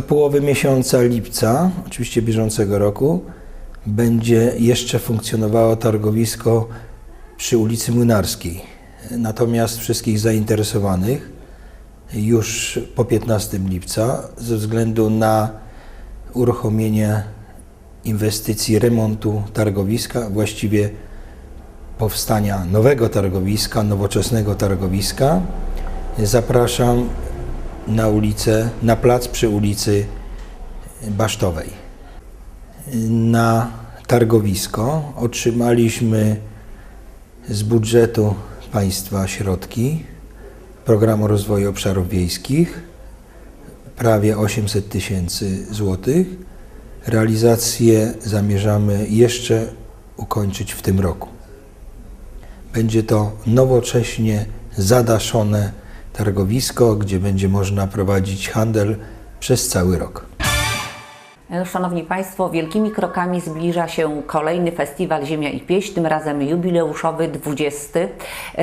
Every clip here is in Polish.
połowy miesiąca lipca, oczywiście bieżącego roku, będzie jeszcze funkcjonowało targowisko przy ulicy Młynarskiej. Natomiast wszystkich zainteresowanych już po 15 lipca ze względu na uruchomienie inwestycji remontu targowiska, właściwie powstania nowego targowiska, nowoczesnego targowiska, zapraszam na ulicę, na plac przy ulicy Basztowej. Na targowisko otrzymaliśmy z budżetu państwa środki Programu Rozwoju Obszarów Wiejskich prawie 800 tysięcy złotych. Realizację zamierzamy jeszcze ukończyć w tym roku. Będzie to nowocześnie zadaszone targowisko, gdzie będzie można prowadzić handel przez cały rok. Szanowni Państwo, wielkimi krokami zbliża się kolejny festiwal Ziemia i Pieśń, tym razem jubileuszowy 20.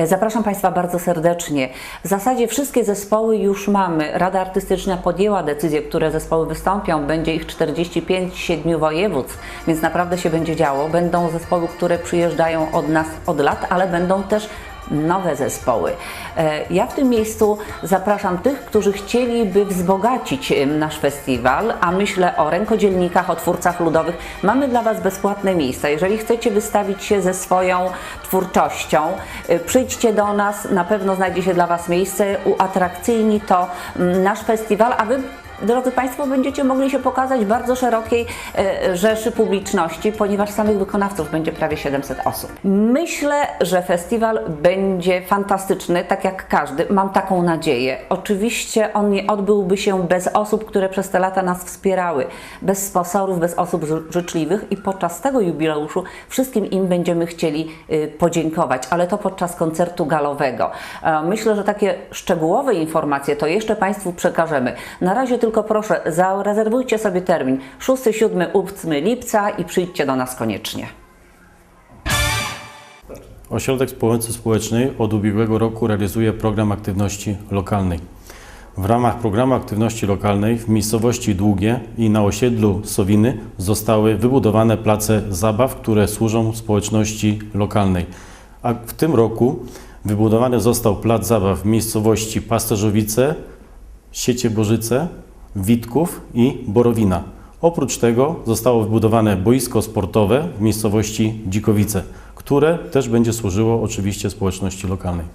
Zapraszam Państwa bardzo serdecznie. W zasadzie wszystkie zespoły już mamy. Rada Artystyczna podjęła decyzję, które zespoły wystąpią. Będzie ich 45 siedmiu województw, więc naprawdę się będzie działo. Będą zespoły, które przyjeżdżają od nas od lat, ale będą też nowe zespoły. E, Ja w tym miejscu zapraszam tych, którzy chcieliby wzbogacić em, nasz festiwal, a myślę o rękodzielnikach, o twórcach ludowych. Mamy dla Was bezpłatne miejsca. Jeżeli chcecie wystawić się ze swoją twórczością, e, przyjdźcie do nas, na pewno znajdzie się dla Was miejsce, uatrakcyjni to mm, nasz festiwal, a Wy Drodzy Państwo, będziecie mogli się pokazać bardzo szerokiej e, rzeszy publiczności, ponieważ samych wykonawców będzie prawie 700 osób. Myślę, że festiwal będzie fantastyczny, tak jak każdy. Mam taką nadzieję. Oczywiście on nie odbyłby się bez osób, które przez te lata nas wspierały, bez sponsorów, bez osób ży- życzliwych i podczas tego jubileuszu wszystkim im będziemy chcieli y, podziękować, ale to podczas koncertu galowego. E, Myślę, że takie szczegółowe informacje to jeszcze Państwu przekażemy. Na razie tylko proszę, zarezerwujcie sobie termin 6, 7, 8 lipca i przyjdźcie do nas koniecznie. Ośrodek Pomocy Społecznej od ubiegłego roku realizuje program aktywności lokalnej. W ramach programu aktywności lokalnej w miejscowości Długie i na osiedlu Sowiny zostały wybudowane place zabaw, które służą społeczności lokalnej. A w tym roku wybudowany został plac zabaw w miejscowości Pasterzowice, Siecie Bożyce, Witków i Borowina. Oprócz tego zostało wybudowane boisko sportowe w miejscowości Dzikowice, które też będzie służyło oczywiście społeczności lokalnej.